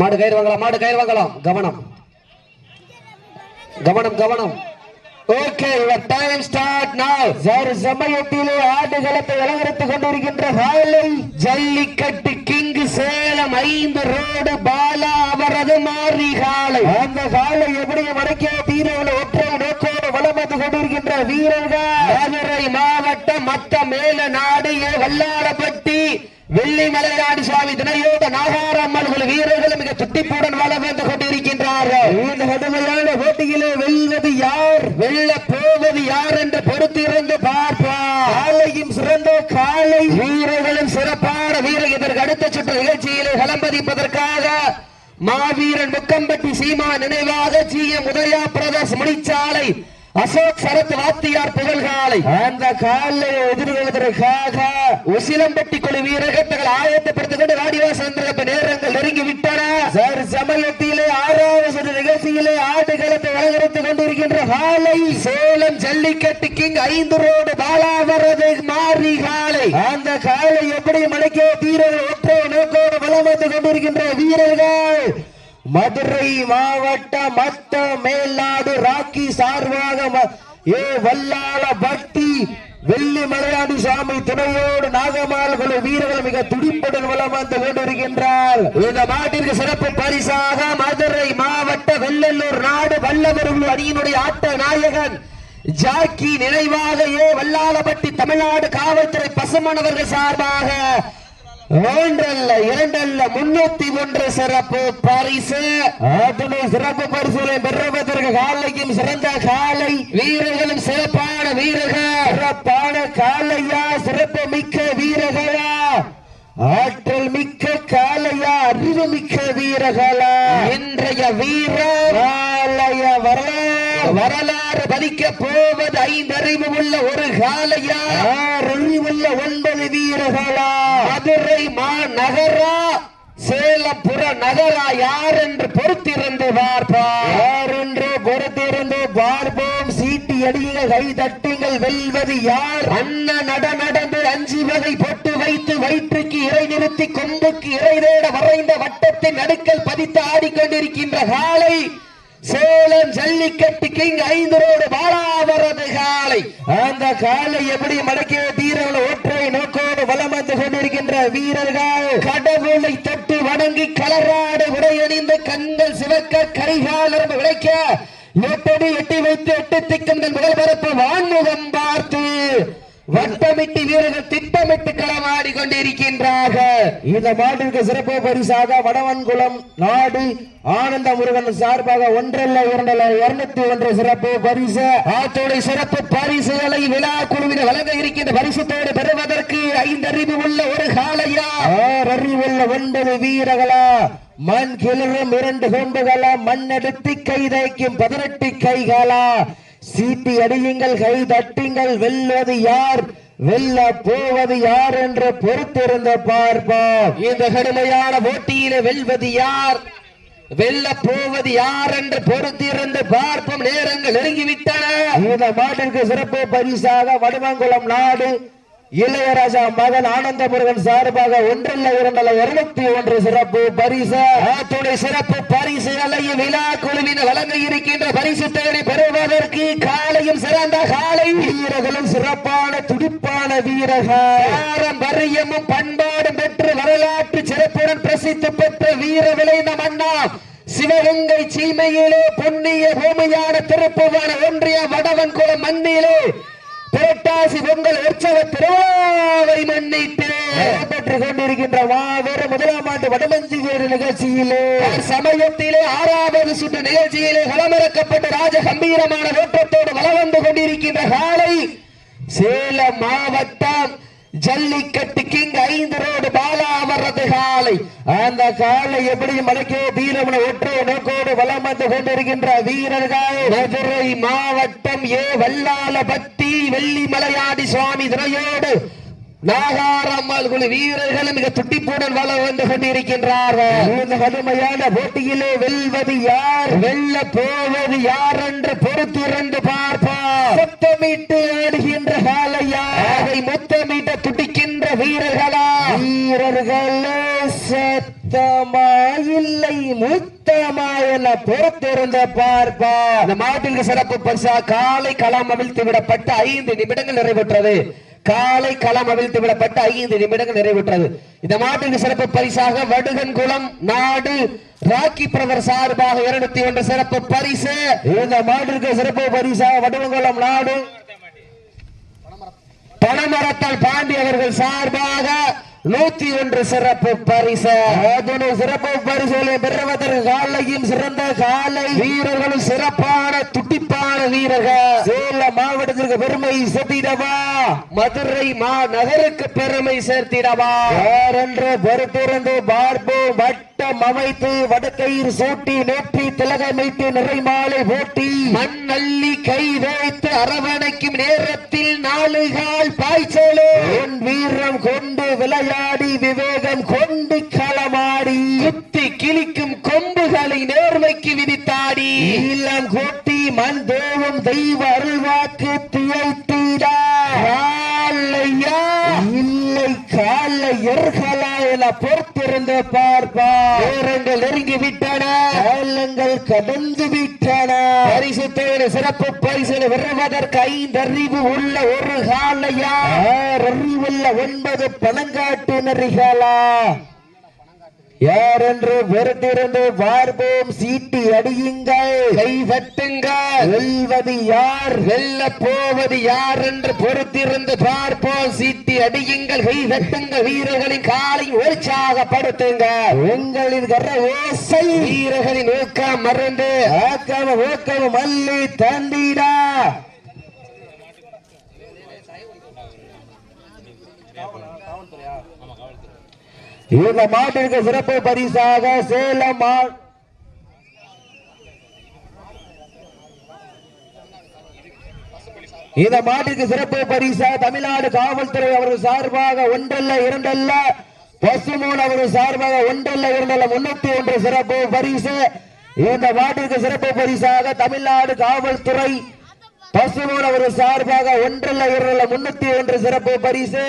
மாடு கயிறு வாங்கலாம் மாடு கயிறு வாங்கலாம். கவனம். கவனம் கவனம். ஓகே யுவர் டைம் ஸ்டார்ட் நவ ஒரு சமயத்திலே ஆடுகளத்தை அலங்கரித்துக் கொண்டிருக்கின்ற காலை ஜல்லிக்கட்டு கிங் சேலம் ஐந்து ரோடு பாலா அவரது மாறி காலை. அந்த காலை எப்படி வடக்கே தீரவில் ஒற்றை நோக்கோடு வலம் வந்து கொண்டிருக்கின்ற வீரர்கள். மதுரை மாவட்டம் மத்த மேல நாடு வல்லாரப்பட்டி. வெள்ளி மலையாடி சுவாமி தினையோட நாகாரம்மன் குழு வீரர்கள் மிக துட்டிப்புடன் வளம் வந்து கொண்டிருக்கின்றார்கள். இந்த கடுமையான போட்டியிலே வெல்வது யார்? வெல்ல போவது யார் என்று பொறுத்திருந்து பார்ப்போம். காலையும் சிறந்த காலை. வீரர்களும் சிறப்பான வீரர் இதற்கு அடுத்த சுற்று நிகழ்ச்சியிலே களம்பதிப்பதற்காக மாவீரன் முக்கம்பட்டி சீமா நினைவாக G M Udhaya brothers Munichalai Ashok Sarath வாத்தியார் புகழ்காலை. அந்த காலை எதிர்கொள்வதற்காக உசிலம்பட்டி குழு வீரர்கள் தங்கள் ஆயத்தப்படுத்திக் கொண்டு ராடிவாசந்திரப்ப நேரங்கள் நெருங்கி விட்டன. சார் சமயத்திலே ஆறாவது நிகழ்ச்சியிலே ஆடுகளத்தை அலங்கரித்துக் கொண்டிருக்கின்ற காலை. சேலம் ஜல்லிக்கட்டு கிங் ஐந்து ரோடு பாலாவரது மாறி காலை. அந்த காலை எப்படி மடக்கே தீரர்கள் ஒற்றை நோக்கோடு வலம் வந்து கொண்டிருக்கின்ற வீரர்கள்? மதுரை மாவட்ட மத்த மேல்நாடு ராக்கி சார்பாக ஏ வல்லாள பக்தி வெள்ளி மலையாடி சுவாமி துணையோடு நாகமால் குழு வீரர்கள் மிக துடிப்புடன் வலம் வந்து கொண்டிருக்கின்றார். இந்த மாட்டிற்கு சிறப்பு பரிசாக மதுரை மாவட்ட வெள்ளலூர் நாடு வல்லவர்கள் அணியினுடைய ஆட்ட நாயகன் ஜாக்கி நினைவாக ஏ வல்லாளப்பட்டி தமிழ்நாடு காவல்துறை பசுமானவர்கள் சார்பாக மூன்றல்ல இரண்டல்ல முன்னூத்தி ஒன்று சிறப்பு பரிசு. ஆட்டனை சிறப்பு பரிசுகளை பெறுவதற்கு காலையும் சிறந்த காலை வீரர்களும் சிறப்பான வீரர்கள். சிறப்பான காலையா சிறப்பு மிக்க வீரர்களா? ஆற்றல் மிக்க காலையா அறிவு மிக்க வீரர்களா? இன்றைய வீரர் வரலாறு பதிக்க போவது ஐந்தறிவு உள்ள ஒரு காலையா? அறிவுள்ள ஒன்பது வீரர்களா? மதுரை மாநகரா? சேலப்புற நகரா? யார் என்று பொறுத்திருந்து பார்ப்பார் யார் என்று பொறுத்திருந்து பார்ப்போம். சீட்டி அடியுங்கள் கை தட்டுங்கள். வெல்வது யார்? அண்ண நட நடந்து அஞ்சு வகை பொட்டு வைத்து வயிற்றுக்கு இறை நிறுத்தி கொம்புக்கு இறை தேட வரைந்த வட்டத்தின் நடுக்கல் பதித்து ஆடிக்கொண்டிருக்கின்ற காலை சேலம் ஜல்லிக்கட்டு கிங் ஐந்து ரோடு பாலாவரது காலை. அந்த காலை எப்படி மடக்கிய வீரர்கள் ஒற்றை நோக்கோடு வலம் வந்து கொண்டிருக்கின்ற வீரர்கள். கடவுளை தொட்டு வணங்கி கலராடு உடையணிந்து கண்கள் சிவக்க கரிகாலர் விளைக்க எட்டடி எட்டி வைத்து எட்டு திக்கங்கள் முதல் பரப்பு வான்முகம் பார்த்து வட்டமிட்டு வீரர்கள் திட்டமிட்டு களமாடி கொண்டிருக்கின்றார்கள் இந்த மாட்டிற்கு சிறப்பு பரிசாக வடவன்குளம் நாடு ஆனந்த முருகன் சார்பாக ஒன்றல்ல இரண்டல்ல இருநூத்தி ஒன்று சிறப்பு பரிசு. ஆத்தோட சிறப்பு பரிசுகளை விழா குழுவினர் வழங்க இருக்கின்ற பரிசுத்தோடு பெறுவதற்கு ஐந்தறிவு உள்ள ஒரு காலையா ஆறு அறிவுள்ள ஒன்பது வீரர்களா? மண் கிளறும் இரண்டு கொம்புகளா? மண் எடுத்து கை தைக்கும் பதினெட்டு கைகளா? சீட்டி அடியுங்கள் கை தட்டுங்கள் வெல்வது யார்? வெல்ல போவது யார் என்று பொறுத்திருந்து பார்ப்போம். இந்த கடுமையான போட்டியில வெல்வது யார்? வெல்ல போவது யார் என்று பொறுத்திருந்து பார்ப்போம். நேரங்கள் நெருங்கிவிட்டன. இந்த மாட்டிற்கு சிறப்பு பரிசாக வடமங்குளம் நாடு இளையராஜா மகன் ஆனந்த முருகன் சார்பாக ஒன்றல்ல இரண்டல்ல இருநூத்தி ஒன்று சிறப்பு பரிசு. சிறப்பு பரிசுகளை விழா குழுவினர் வழங்க இருக்கின்ற பரிசு தேடி பெறுவதற்கு காலையும் சிறந்த காலை. வீரர்களும் சிறப்பான துடிப்பான வீரர்கள். பாரம்பரியமும் பண்பாடும் பெற்று வரலாற்று சிறப்புடன் பிரசித்தி பெற்ற வீர விளைந்த மன்னா. சிவகங்கை சீமையிலே பொன்னிய பூமியான திருப்புவன ஒன்றிய வடவன்குளம் மண்ணிலே புரட்டாசி பொங்கல் உற்சவ திருவாவை முன்னிட்டு நடைபெற்றுக் கொண்டிருக்கின்ற மாபெரும் முதலாம் ஆண்டு வடமஞ்சி வேறு நிகழ்ச்சியிலே சமயத்திலே ஆறாவது சுற்று நிகழ்ச்சியிலே களமிறக்கப்பட்ட ராஜ கம்பீரமான வலம் வந்து கொண்டிருக்கின்ற காலை சேலம் மாவட்டம் ஜல்லிக்கட்டு கிங் ஐந்து ரோடு பாலா வர்றது காலை. அந்த காலை எப்படி மலைக்கே வீரமன ஒற்றை நோக்கோடு வலம் வந்து கொண்டிருக்கின்ற வீரர்கள். மதுரை மாவட்டம் ஏ வல்லாலபட்டி வெள்ளி மலையாடி சுவாமி துறையோடு நாகாரம்மாள் குழு வீரர்கள் மிக துட்டிப்புடன் வளம் வந்து கொண்டிருக்கின்றார்கள். இந்த கடுமையான போட்டியிலே வெல்வது யார்? வெல்ல போவது யார் என்று பொறுத்திருந்து பார்ப்போம். சத்தமிட்டு ஆடுகின்ற காலையா அதை முத்தமிட்ட துடிக்கின்ற வீரர்களா? வீரர்களே சத்தமா இல்லை முத்தமா என பொறுத்திருந்த பார்ப்பா அந்த மாட்டிற்கு சிறப்பு பரிசா காலை களம் அவிழ்த்து விடப்பட்ட ஐந்து நிமிடங்கள் நிறைவேற்றது. காலை களம் அவிழ்த்து விடப்பட்ட ஐந்து நிமிடங்கள் நிறைவேற்றது. இந்த மாட்டிற்கு சிறப்பு பரிசாக வடுகன் குளம் நாடு ராக்கி பிரதர் சார்பாக இருநூத்தி ஒன்று சிறப்பு பரிசு. இந்த மாட்டிற்கு சிறப்பு பரிசா வடுவங்குளம் நாடு. பணமரத்தால் பாண்டி அவர்கள் சார்பாக நூத்தி ஒன்று சிறப்பு பரிசு. சிறப்பு பரிசுகளை பெறுவதற்கு காலையும் சிறந்த காலை. வீரர்களும் சிறப்பான துட்டிப்பான வீரர்கள். சேலம் மாவட்டத்திற்கு பெருமை சேர்த்திடவா? மதுரை மாநகருக்கு பெருமை சேர்த்திடவா? யாரென்று பொறுத்திருந்து பார்ப்போம். வட்டம் அமைத்து வடக்கயிறு சூட்டி நெற்றி திலகமைத்து நிறைமாலை போட்டி. மண் அள்ளி கை வைத்து அரவணைக்கும் நேரத்தில் நாலு கால் பாய்ச்சலே. என் வீரம் கொண்டு விளையாடி விவேகம் கொண்டு களமாடி. குத்தி கிழிக்கும் கொம்புகளை நேர்மைக்கு விதித்தாடி. ஈழம் கொட்டி மண் தேவம் தெய்வ அருள்வாக்கு தியைத்தீடா காலையா இல்லை கால எர்களா என பொறுத்திருந்து பார்ப்பா. நேரங்கள் நெருங்கி விட்டன காலங்கள் கடந்து விட்டன பரிசு தேடு சிறப்பு பரிசில் பெறுவதற்கு ஐந்து அறிவு உள்ள ஒரு காலையா அறிவுள்ள ஒன்பது பணங்காட்டு நெறிகளா. யார் என்று பொறுத்திருந்து பார்ப்போம் சீட்டி அடியுங்கள். கை தட்டுங்கள் வெல்வது யார்? வெல்ல போவது யார் என்று பொறுத்திருந்து பார்ப்போம். சீட்டி அடியுங்கள் கை தட்டுங்கள் வீரர்களின் காலை உற்சாகப்படுத்துங்க உங்களின் கர ஓசை. வீரர்களின் ஊக்கம் மறந்து. ஆக்கம ஊக்கம மல்லி தந்திடா. இந்த மாட்டிற்கு சிறப்பு பரிசாக சேலம் மா இந்த மாட்டிற்கு சிறப்பு பரிசா தமிழ்நாடு காவல்துறை அவர்கள் சார்பாக ஒன்றல்ல இரண்டல்ல பசுமூன் அவர்கள் சார்பாக ஒன்றல்ல இரண்டல்ல முன்னூத்தி ஒன்று சிறப்பு பரிசு. இந்த மாட்டிற்கு சிறப்பு பரிசாக தமிழ்நாடு காவல்துறை பசுமூன் அவர்கள் சார்பாக ஒன்றல்ல இரண்டல்ல முன்னூத்தி ஒன்று சிறப்பு பரிசு.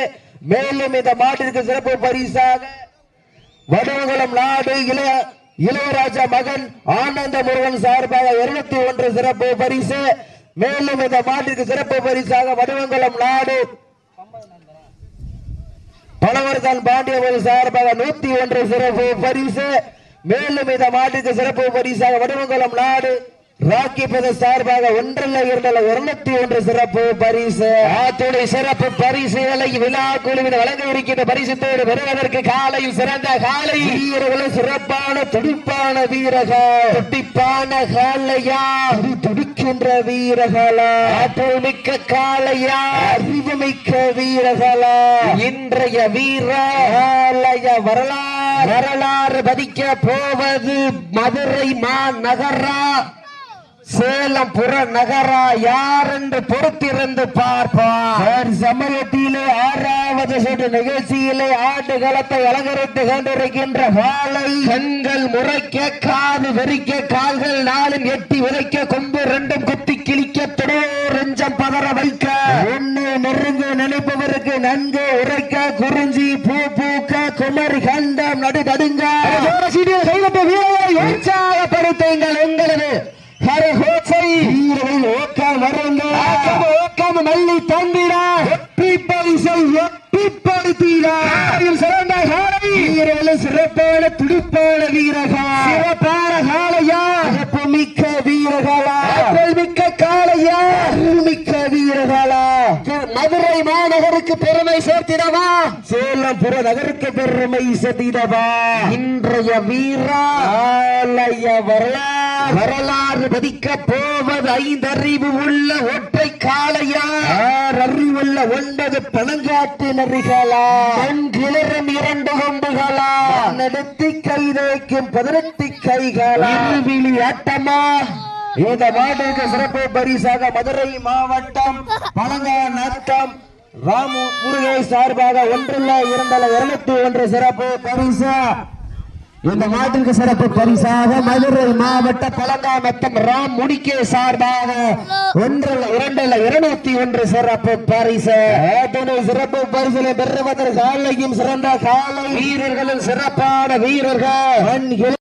மேலும் இந்த மாட்டிற்கு சிறப்பு பரிசாக வடகுளம் நாடு இளைய இளையராஜா மகன் ஆனந்த முருகன் சார்பாக இருநூத்தி ஒன்று சிறப்பு பரிசு. மேலும் இந்த மாட்டிற்கு சிறப்பு பரிசாக வடுவங்குளம் நாடு பழவர்தான் பாண்டியவர்கள் சார்பாக நூத்தி ஒன்று சிறப்பு பரிசு. மேலும் இந்த மாட்டுக்கு சிறப்பு பரிசாக வடுவங்குளம் நாடு ராக்கி பத சார்பாக ஒன்றல்ல இரண்டல்ல இருநூத்தி ஒன்று சிறப்பு பரிசு. ஆத்துடைய சிறப்பு பரிசுகளை விழா குழுவின் வழங்க இருக்கின்ற பரிசுத்தோடு பெறுவதற்கு காலையும் சிறந்த காலை. வீரர்களும் சிறப்பான துடிப்பான வீரர்கள். துட்டிப்பான காலையா? துடி துடிக்கின்ற வீரர்களா. ஆற்றல் மிக்க காலையா? அறிவுமிக்க வீரர்களா. இன்றைய வீர ஆலய வரலாறு. வரலாறு பதிக்க போவது மதுரை மாநகரா? சேலம் புற நகரா யார் என்று பொறுத்திருந்து பார்ப்பார்? சமயத்திலே ஆறாவது சுற்று நிகழ்ச்சியிலே ஆட்டுகளத்தை அலங்கரித்து கொண்டிருக்கின்ற வாழை கண்கள் முறைக்க காது வெறிக்க கால்கள் நாளும் எட்டி உதைக்க கொம்பு ரெண்டும் குத்தி கிழிக்க தொடர் ரெஞ்சம் பதற வைக்க. ஒண்ணு நெருங்க நினைப்பவருக்கு நன்கு உரைக்க குறிஞ்சி பூ பூக்க குமரி கண்டம் நடு வீரரை உற்சாகப்படுத்துங்கள் உங்களது. வீரர்கள் ஓக்கம் ஆக்கம் ஓக்கம் மல்லி தந்திரா வெற்றி பரிசை வெற்றிப்படுத்திடா சிறந்த காலை. வீரர்கள் சிறப்பான துடிப்பான வீரகா சிறப்பான காலையா. சிறப்பு மிக்க வீரர்களா மிக்க காளையா. மிக்க வீரர்களா. மதுரை மாநகருக்கு பெருமை சேர்த்திடவா? சேலம் புற நகருக்கு பெருமை செதிடவா இன்றைய வீரா ஆலய வரலாறு. வரலாறு பதிக்க போவது ஐந்தறிவு உள்ள ஒற்றை காளையா? அறிவுள்ள ஒன்பது பணங்காட்டு நரிகளா? மண் கிளறும் இரண்டு கொம்புகளா? நடத்தி கை வைக்கும் பதினெட்டு கைகளா? இருவிழி ஆட்டமா? இந்த மாட்டிற்கு சிறப்பு பரிசாக மதுரை மாவட்டம் பழங்கா நத்தம் ராமு முருகை சார்பாக ஒன்றில் இரண்டல இருநூத்தி ஒன்று சிறப்பு பரிசு. இந்த மாட்டிற்கு சிறப்பு பரிசாக மதுரை மாவட்ட பழங்காமத்தம் ராம் முடிக்கே சார்பாக ஒன்றில் இரண்டில் இருநூத்தி ஒன்று சிறப்பு பரிசு. சிறப்பு பரிசிலை பெறுவதற்கு காலையும் சிறந்த காலை வீரர்களின் சிறப்பான வீரர்கள்.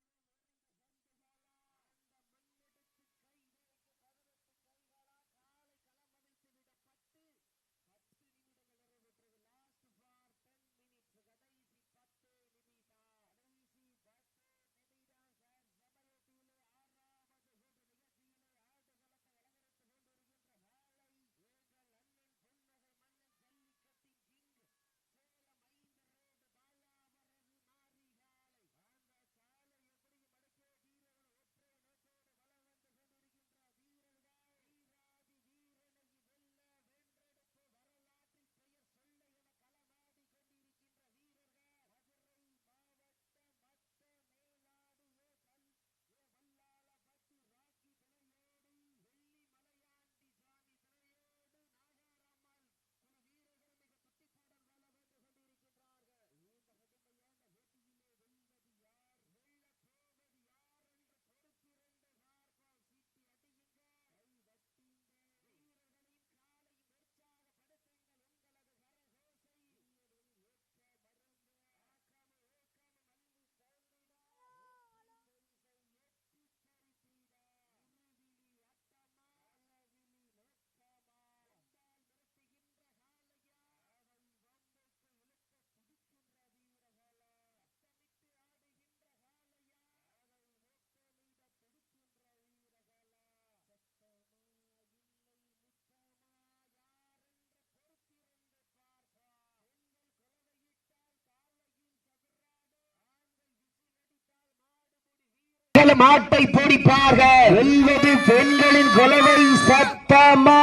மாட்டை பிடிப்பார்கள். வெல்வது பெண்களின் கொலவை சத்தமா?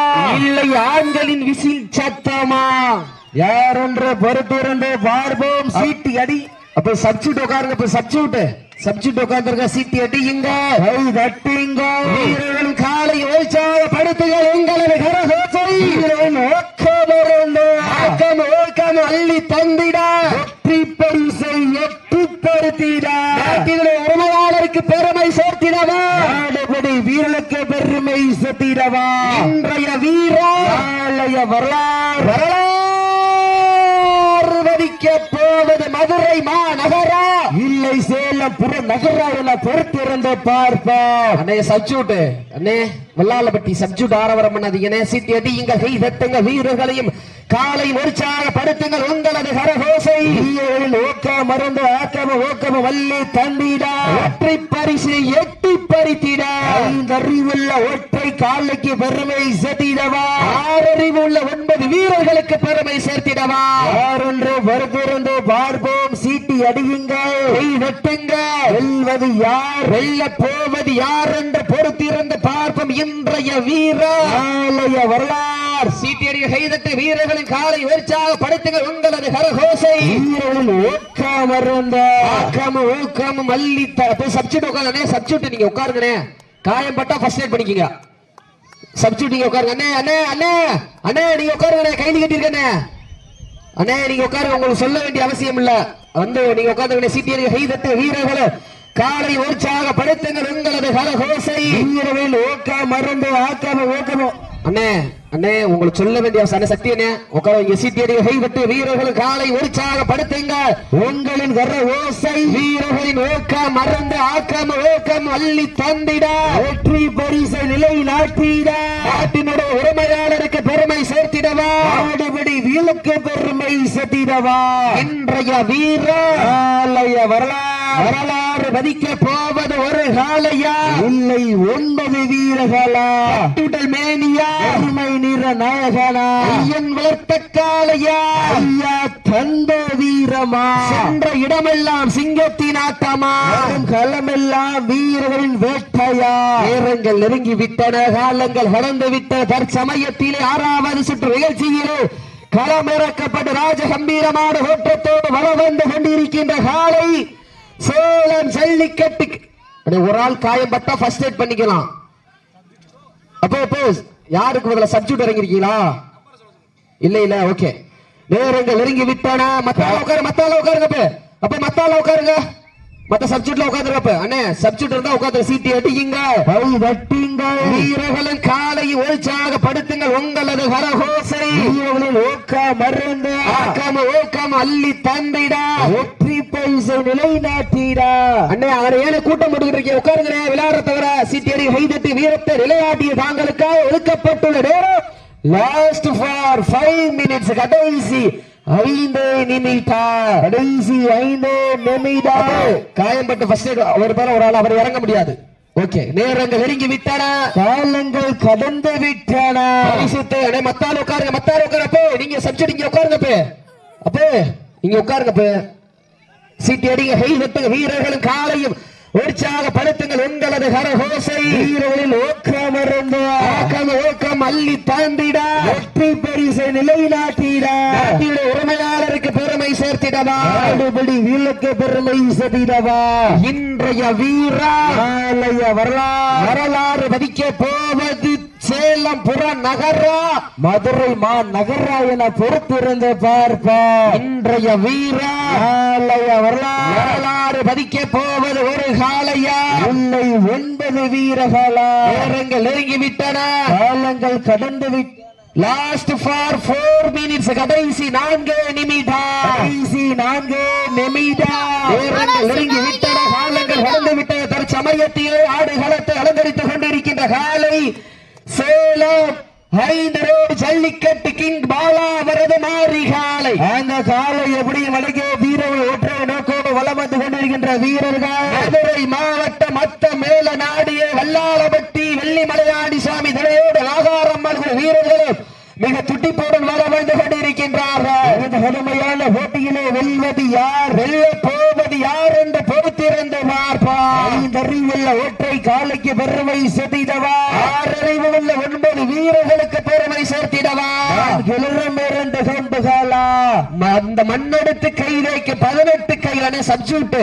இல்லை ஆண்களின் விசில் சத்தமா? யாரென்று பொறுத்திருந்து பார்ப்போம். சீட்டி அடி. அப்ப சப்ஜூட் உட்காருங்க இப்ப சப்ஜூட் சப்ஜூட் உட்கார்ந்துருக்க சீட்டி அடியுங்க கை தட்டிங்க வீரர்கள் காலை உற்சாகப்படுத்துக எங்களது கரகோசை. வீரன் ஓக்கமிருந்து ஆக்கம் ஓக்கம் அள்ளி தந்திட. பரிசை எட்டு பருத்திட நாட்டினுடைய உரிமையாளருக்கு பெருமை சேர்த்திடவா? நாடுபடி வீரனுக்கு பெருமை சேர்த்திடவா. இன்றைய வீரா நாளைய வரலாறு. வரலாறு வடிக்க போவது மதுரை மாநகரா? இல்லை சேலம் புற நகரா என பொறுத்திருந்து பார்ப்போம். அண்ணே சப்ஜூட் அண்ணே வெள்ளாளப்பட்டி சப்ஜூட் ஆரவரம் பண்ணாதீங்கண்ணே சீட்டி அடியுங்க கை தட்டுங்க வீரர்களையும் காலை உற்சாகப்படுத்துங்கள் உங்களது கரகோசை. ஊக்க மருந்து ஆக்கம ஊக்கம வள்ளி தந்திட. ஒற்றை பரிசு எட்டி பறித்திட. ஐந்தறிவுள்ள ஒற்றை காலைக்கு பெருமை சேர்த்திடவா. ஆறறிவுள்ள ஒன்பது வீரர்களுக்கு பெருமை சேர்த்திடவா. யாரென்று வருகிறது பார்ப்போம். சீட்டி அடியுங்கள். கை தட்டுங்க வெல்வது யார்? வெல்ல போவது யார் என்று பொறுத்திருந்து பார்ப்போம் இன்றைய வீரர். நாளைய வரலாறு. சீட்டி அடிய கைதட்டு வீரர்களின் காலை உற்சாகப்படுத்துங்கள் உங்களது கரகோசை. வீரர்களின் ஊக்கம் இருந்த ஆக்கம் ஊக்கம் மல்லி சப்ஜெக்ட் உட்காந்து சப்ஜெக்ட் நீங்க உட்காருங்கண்ணே. காயம் பட்டா ஃபர்ஸ்ட் எய்ட் பண்ணிக்கங்க சப்ஜெக்ட் நீங்க உட்காருங்க. அண்ணே அண்ணே அண்ணே அண்ணே நீங்க உட்காருங்க கைது கட்டிருக்கண்ணே அண்ணே நீங்க உட்காருங்க உங்களுக்கு சொல்ல வேண்டிய அவசியம் இல்ல. வந்து நீங்க உட்கார்ந்து சீட்டியடி கைதட்டு வீரர்கள் காலை உற்சாகப்படுத்துங்கள் உங்களது கரகோசை. வீரர்கள் ஊக்க மருந்து ஆக்காம ஊக்கமோ. அண்ணே அண்ணே உங்களுக்கு சொல்ல வேண்டிய அவசியம் சக்தி என்ன? உட்கார சீட்டியடி வீரர்கள் காலை உற்சாகப்படுத்துங்க. உங்களின் வர்ற ஓசை வீரர்களின் ஓக்கம் மறந்து ஆக்கம் ஓக்கம் அள்ளி தந்திட. வெற்றி பரிசை நிலை நாட்டிட நாட்டினுடைய உரிமையாளருக்கு பெருமை சேர்த்திடவா வீலுக்கு பெருமை சேர்த்திடவா இன்றைய வீர ஆலய வரலாறு வரலாறு மதிக்க போவது ஒரு காலையா? இல்லை ஒன்பது வீரர்களா. கட்டுடல் மேனியா? பெருமை நிற நாயகனா? ஐயன் வளர்த்த காளையா? ஐயா தந்த வீரமா? சென்ற இடமெல்லாம் சிங்கத்தின் ஆட்டமா? வரும் களமெல்லாம் வீரர்களின் வேட்டையா? நேரங்கள் நெருங்கி விட்டன காலங்கள் கடந்து விட்டன தற்சமயத்திலே ஆறாவது சுற்று நிகழ்ச்சியிலே களமிறக்கப்பட்டு ராஜகம்பீரமான ஓட்டத்தோடு வர வந்து கொண்டிருக்கின்ற காலை சேலம் ஜல்லிக்கட்டு. ஒரு ஆள் காயப்பட்டா ஃபர்ஸ்ட் எய்ட் பண்ணிக்கலாம். அப்போ அப்போ யாருக்கு முதல்ல சப்ஜூட் இறங்கிருக்கீங்களா? இல்ல இல்ல ஓகே நேரங்கள் நெருங்கி விட்டானா மத்தால உட்காரு மத்தால உட்காருங்க அப்ப. மத்தால உட்காருங்க. மத்த சப்ஜெக்ட்ல உட்காந்துருப்ப அண்ணே சப்ஜெக்ட் இருந்தா உட்காந்து சீட்டி அடிக்குங்க கை தட்டுங்கள் வீரர்களின் காலை உற்சாக படுத்துங்கள் உங்களது கரகோசை வீரர்களின் ஊக்க மருந்து. ஆக்காம ஓக்காம அள்ளி தந்திடா. வெற்றி பரிசை நிலைநாட்டிடா. அண்ணே அவரை ஏழு கூட்டம் போட்டுக்கிட்டு இருக்கீங்க. உட்காருங்க விளையாட தவிர சீட்டி அடி கைதட்டி வீரத்தை நிலையாட்டிய தாங்களுக்காக ஒதுக்கப்பட்டுள்ள நேரம். லாஸ்ட் ஃபார் ஃபைவ் மினிட்ஸ் கடைசி ஐந்து நிமிடம் கடைசி ஐந்து நிமிடம் காயம்பட்டு ஃபர்ஸ்ட் ஒரு பேர ஒரு ஆள் அவர் இறங்க முடியாது. ஓகே நேரங்கள் நெருங்கி விட்டன. காலங்கள் கடந்து விட்டன. பரிசுத்தை அண்ணே மத்தால உட்காருங்க மத்தால உட்காரப்பே நீங்க சப்ஜெக்ட் இங்க உட்காருங்க அப்பே. அப்பே இங்க உட்காருங்க அப்பே. சீட்டி அடிங்க கை வீரர்களும் காலையும். உற்சாகப்படுத்துங்கள் உங்களது கரகோசை. வீரர்களின் ஊக்க மருந்து ஆக்கம் ஓக்கம் அள்ளி தாண்டிடா வெற்றி பரிசை நிலைநாட்டிடா. உரிமையாளருக்கு பெருமை சேர்த்திடவா. ஆடுபடி வீலுக்கு பெருமை சதிடவா இன்றைய வீரா வரலாறு வரலாறு பதிக்க போவது சேலம் புற நகரா மதுரை மா நகரா என பொறுத்திருந்து பார்ப்பா இன்றைய வீரா வரலாறு பதிக்க போவது ஒரு காலையா இல்லை ஒன்பது வீரர்களா? நேரங்கள் நெருங்கி விட்டன காலங்கள் கடந்து விட்ட லாஸ்ட் ஃபார் ஃபோர் மினிட்ஸ் கடைசி நான்கு நிமிடம். கடைசி நான்கு நிமிடம். நேரங்கள் நெருங்கி விட்டன காலங்கள் கடந்து விட்டன தற்சமயத்திலே ஆடுகளத்தை அலங்கரித்துக் கொண்டிருக்கின்ற காலை சேலம் ஐந்து ரோடு ஜல்லிக்கட்டு கிங் பாலா அவரது மாறி காலை அந்த காலை எப்படி வடக்கே வீரர்கள் ஒற்றை நோக்கோடு வலம் வந்து கொண்டிருக்கின்ற வீரர்கள். மதுரை மாவட்ட மத்த மேல நாடிய வல்லாளப்பட்டி வெள்ளிமலையாடி சாமி தலையோடு ஆகாரம்மன் குழு வீரர்களும் மிக துட்டிப்போடன் வர வந்து கொண்டிருக்கின்றார்கள். கடுமையான போட்டியிலே வெல்வது யார்? வெல்ல போவது யார் என்று பொறுத்திருந்து பார்ப்பார் ஐந்தறிவுள்ள ஒற்றை காலைக்கு பெருமை செதிடவா ஆறறிவு உள்ள ஒன்பது வீரர்களுக்கு பெருமை சேர்த்திடவா கிளறும் இரண்டு கொண்டுகளா ம- அந்த மண்ணெடுத்து கை வைக்க பதினெட்டு கையிலான சப்ஜூட்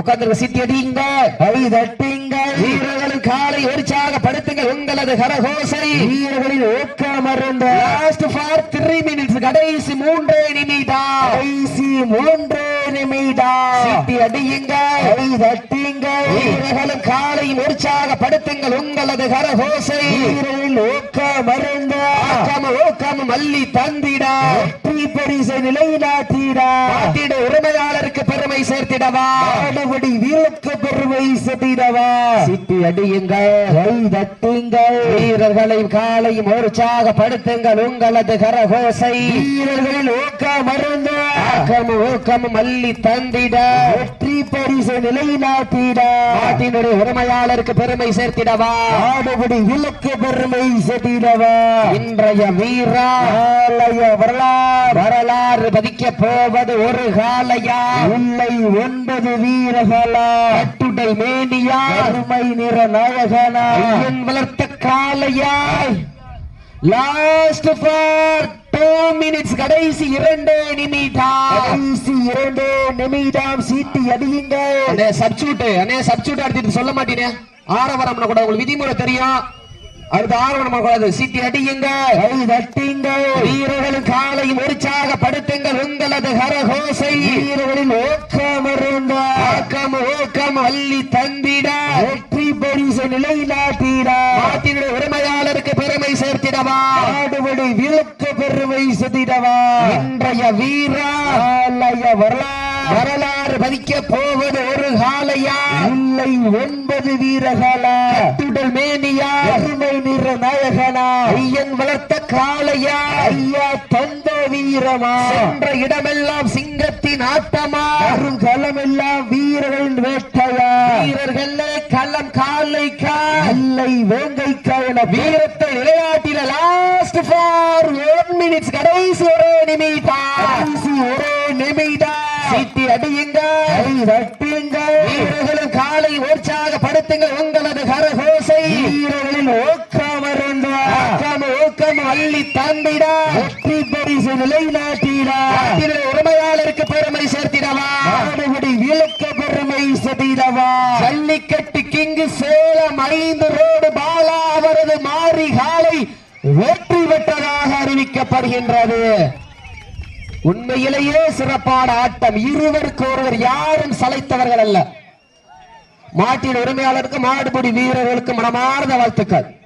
உட்கார்ந்து சித்தி அடிங்க கை தட்டுங்கள். வீரர்களும் காலை உற்சாகப்படுத்துங்கள் உங்களது கரகோசை. வீரர்களின் ஊக்கம் அருந்த லாஸ்ட் ஃபார் த்ரீ மினிட்ஸ் கடைசி மூன்றே நிமிடம் கடைசி மூன்று நிமிடம் சித்தி அடியுங்க கை தட்டுங்கள் வீரர்களும் காலை உற்சாகப்படுத்துங்கள் உங்களது கரகோசை. வீரர்களின் ஊக்கம் அருந்த ஆக்காம ஓக்காம மல்லி தந்திடா. வெற்றி பரிசை நிலைநாட்டிடா. நாட்டிட உரிமையாளருக்கு பெருமை சேர்த்திடவா. ஆடபடி வீரக்கு பெருமை செதிடவா சித்தி அடியுங்கள். கை தட்டுங்கள். வீரர்களையும் காலையும் உற்சாகப்படுத்துங்கள் உங்களது கரகோசை. வீரர்களின் ஊக்கம் அருந்த. ஆக்கமும் ஊக்கமும் மல்லி தந்திட. வெற்றி பரிசை நிலைநாட்டிடா. நாட்டினுடைய உரிமையாளருக்கு பெருமை சேர்த்திடவா. ஆடுபடி விளக்கு பெருமை செதிடவா இன்றைய வீரா வரலாறு. வரலாறு பதிக்க போவது ஒரு காலையா. இல்லை ஒன்பது வீரர்களா கட்டுடல் மேனியா. அருமை நிற நாயகனா வளர்த்த காலையாய் லாஸ்ட் ஃபார் டூ மினிட்ஸ் கடைசி இரண்டு நிமிடம் கடைசி இரண்டு நிமிடம் சீட்டி அடியுங்கள் அண்ணே சப்ஸ்டியூட் அண்ணே சப்ஸ்டியூட் அடுத்து சொல்ல மாட்டீனே. ஆரவரம் கூட உங்களுக்கு விதிமுறை தெரியும். அடுத்து ஆரவரம் கூடாது சீட்டி அடியுங்க கை தட்டுங்கள். வீரர்களும் காலையும் உற்சாகப்படுத்துங்கள் உங்களது ஹரஹோசை வீரர்களின் ஊக்கம் அருந்த. ஆக்கம் ஊக்கம் அள்ளி தந்திட. வெற்றி பரிசு நிலைநாட்டிடா நாட்டினுடைய உரிமையாளருக்கு பெருமை சேர்த்திடவா. ஆடுபடி விளக்கு பெருமை செதிடவா. இன்றைய வீரா வரலாறு. வரலாறு பதிக்க போவது ஒரு காலையா? இல்லை ஒன்பது வீரர்களா? கட்டுடல் மேனியா? அருமை நிற நாயகனா? ஐயன் வளர்த்த காளையா? ஐயா தந்த வீரமா? சென்ற இடமெல்லாம் சிங்கத்தின் ஆட்டமா? வரும் களமெல்லாம் வீரர்களின் வேட்டையா? வீரர்களே களம் காலைக்கா? இல்லை வேங்கைக்கா என வீரத்தை விளையாட்டில லாஸ்ட் ஃபார் ஒன் மினிட்ஸ் கடைசி ஒரு நிமிடம். கடைசி ஒரே நிமிடம். சீட்டி அடியுங்க கை தட்டுங்கள். வீரர்களும் காலை உற்சாகப்படுத்துங்கள். உங்களது கரகோசை. வீரர்களின் ஊக்கம் அள்ளி தந்திட. வெற்றி பரிசு நிலைநாட்டிடா. உரிமையாளருக்கு பெருமை சேர்த்திடவா. ஆடுபடி விளக்க பெருமை செதிடவா ஜல்லிக்கட்டு கிங்கு சேலம் ஐந்து ரோடு பாலா அவரது மாறி காலை வெற்றி பெற்றதாக அறிவிக்கப்படுகின்றது. உண்மையிலேயே சிறப்பான ஆட்டம். இருவருக்கு ஒருவர் யாரும் சளைத்தவர்கள் அல்ல. மாட்டின் உரிமையாளருக்கு மாடுபிடி வீரர்களுக்கு மனமார்ந்த வாழ்த்துக்கள்.